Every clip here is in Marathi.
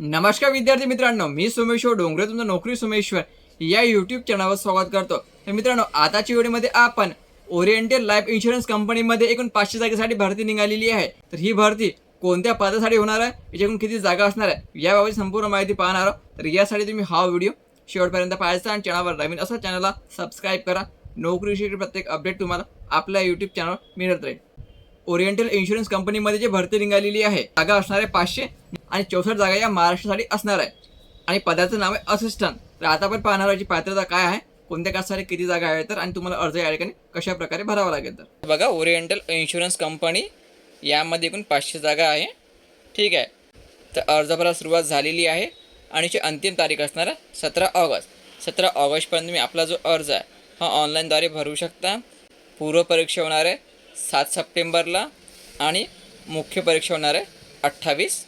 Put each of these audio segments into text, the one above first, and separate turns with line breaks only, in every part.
नमस्कार विद्यार्थी मित्रांनो मी सोमेश्वर डोंगरे तुमचं नोकरी सोमेश्वर या यूट्यूब चॅनलवर स्वागत करतो. तर मित्रांनो आताच्या व्हिडिओमध्ये आपण ओरिएंटल लाईफ इन्शुरन्स कंपनीमध्ये एकूण पाचशे जागेसाठी भरती निघालेली आहे. तर ही भरती कोणत्या पदासाठी होणार आहे याच्याकडून किती जागा असणार आहे याबाबत संपूर्ण माहिती पाहणार आहोत. तर यासाठी तुम्ही हा व्हिडिओ शेवटपर्यंत पाहायचा आणि चॅनलवर नवीन असं चॅनलला सबस्क्राईब करा. नोकरीविषयी प्रत्येक अपडेट तुम्हाला आपल्या यूट्यूब चॅनलवर मिळत राहील. ओरिएंटल इन्शुरन्स कंपनीमध्ये जे भरती निघालेली आहे जागा असणार आहे पाचशे. आणि चौसष्ट जागा या महाराष्ट्रासाठी असणार आहे. आणि पदाचं नाव आहे असिस्टंट तर आता आपण पाहणार याची पात्रता काय आहे कोणत्या कास्टसाठी किती जागा आहे तर आणि तुम्हाला अर्ज या ठिकाणी कशा प्रकारे भरावा लागेल तर. बघा ओरिएंटल इन्शुरन्स कंपनी यामध्ये एकूण पाचशे जागा आहे. ठीक आहे. तर अर्ज भरायला सुरुवात झालेली आहे आणि याची अंतिम तारीख असणार आहे सतरा ऑगस्ट. सतरा ऑगस्टपर्यंत तुम्ही आपला जो अर्ज आहे हा ऑनलाईनद्वारे भरू शकता. पूर्व परीक्षा होणार आहे सात सप्टेंबरला आणि मुख्य परीक्षा होणार आहे अठ्ठावीस.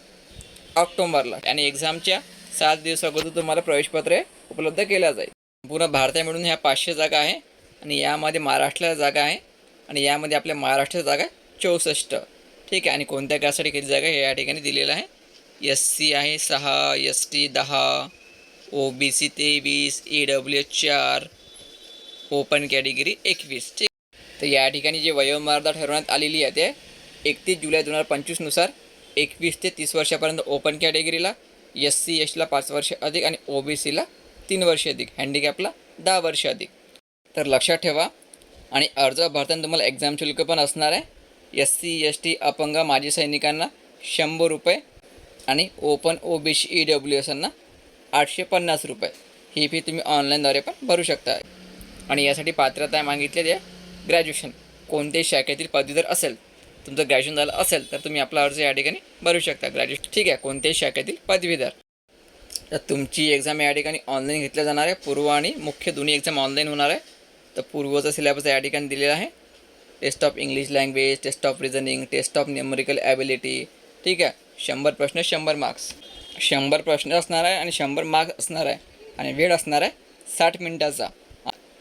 ऑक्टोबरला. आणि एक्झामच्या सात दिवस अगोदर तुम्हाला प्रवेशपत्रे उपलब्ध केल्या जाईल. पूर्ण भारतात मिळून ह्या पाचशे जागा आहे. आणि यामध्ये महाराष्ट्राला जागा आहे. आणि यामध्ये आपल्या महाराष्ट्र जागा चौसष्ट. ठीक आहे. आणि कोणत्या कासाठी किती जागा हे या ठिकाणी दिलेलं आहे. एस सी आहे सहा एस टी दहा ओ बी सी तेवीस ई डब्ल्यू एच चार ओपन कॅटेगरी एकवीस. ठीक. तर या ठिकाणी जे वयोमर्यादा ठरवण्यात आलेली आहे ते एकतीस जुलै दोन हजार पंचवीसनुसार एकवीस ते तीस वर्षापर्यंत ओपन कॅटेगरीला एस सी एसला पाच वर्ष अधिक आणि ओ बी सीला तीन वर्ष अधिक हँडिकॅपला दहा वर्ष अधिक. तर लक्षात ठेवा. आणि अर्ज भरताना तुम्हाला एक्झाम शुल्क पण असणार आहे. एस सी एस टी अपंग माजी सैनिकांना शंभर रुपये आणि open O B C E W एसांना आठशे पन्नास रुपये. ही फी तुम्ही ऑनलाईनद्वारे पण भरू शकता. आणि यासाठी पात्रता मागितलेली आहे. ग्रॅज्युएशन कोणत्याही शाखेतील पदवीधर असेल तुमचं ग्रॅज्युएशन झालं असेल तर तुम्ही आपला अर्ज या ठिकाणी भरू शकता. ग्रॅज्युएशन ठीक आहे कोणत्याही शाखेतील पदवीधर तर तुमची एक्झाम या ठिकाणी ऑनलाईन घेतल्या जाणार आहे. पूर्व आणि मुख्य दोन्ही एक्झाम ऑनलाईन होणार आहे. तर पूर्वचा सिलेबस या ठिकाणी दिलेला आहे. Test of English language test of reasoning test of numerical ability ठीक आहे शंभर प्रश्न शंभर मार्क्स शंभर प्रश्न असणार आहे आणि शंभर मार्क्स असणार आहे. आणि वेळ असणार आहे साठ मिनिटाचा.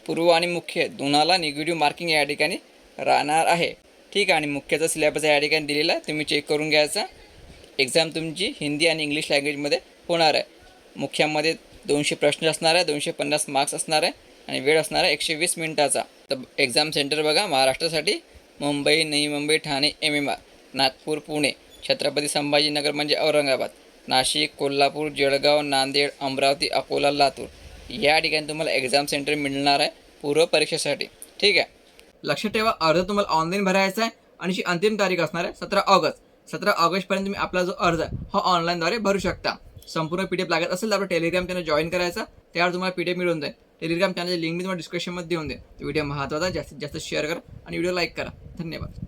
पूर्व आणि मुख्य दोनाला निगेटिव्ह मार्किंग या ठिकाणी राहणार आहे. ठीक आहे. आणि मुख्याचा सिलेबस या ठिकाणी दिलेला आहे. तुम्ही चेक करून घ्यायचा एक्झाम तुमची हिंदी आणि इंग्लिश लँग्वेजमध्ये होणार आहे. मुख्यामध्ये दोनशे प्रश्न असणार आहे दोनशे पन्नास मार्क्स असणार आहे आणि वेळ असणार आहे एकशे वीस मिनिटाचा. तर एक्झाम सेंटर बघा महाराष्ट्रासाठी Mumbai Navi Mumbai Thane M M R Nagpur Pune Chhatrapati Sambhajinagar म्हणजे औरंगाबाद नाशिक कोल्हापूर जळगाव नांदेड अमरावती अकोला लातूर. या ठिकाणी तुम्हाला एक्झाम सेंटर मिळणार आहे पूर्व परीक्षेसाठी. ठीक आहे. लक्षात ठेवा अर्ज तुम्हाला ऑनलाईन भरायचा आहे आणि जी अंतिम तारीख असणार आहे सतरा ऑगस्ट. सतरा ऑगस्टपर्यंत तुम्ही आपला जो अर्ज आहे हा ऑनलाईनद्वारे भरू शकता. संपूर्ण पी डी एफ लागत असेल तर आपलं टेलिग्राम चॅनल जॉईन करायचा. त्यावर तुम्हाला पी डी एफ मिळून जाईल. टेलिग्राम चॅनलची लिंक मी तुम्हाला डिस्क्रिप्शनमध्ये देऊन दे व्हिडिओ महत्त्वाचा जास्तीत जास्त शेअर करा आणि व्हिडिओ लाईक करा. धन्यवाद.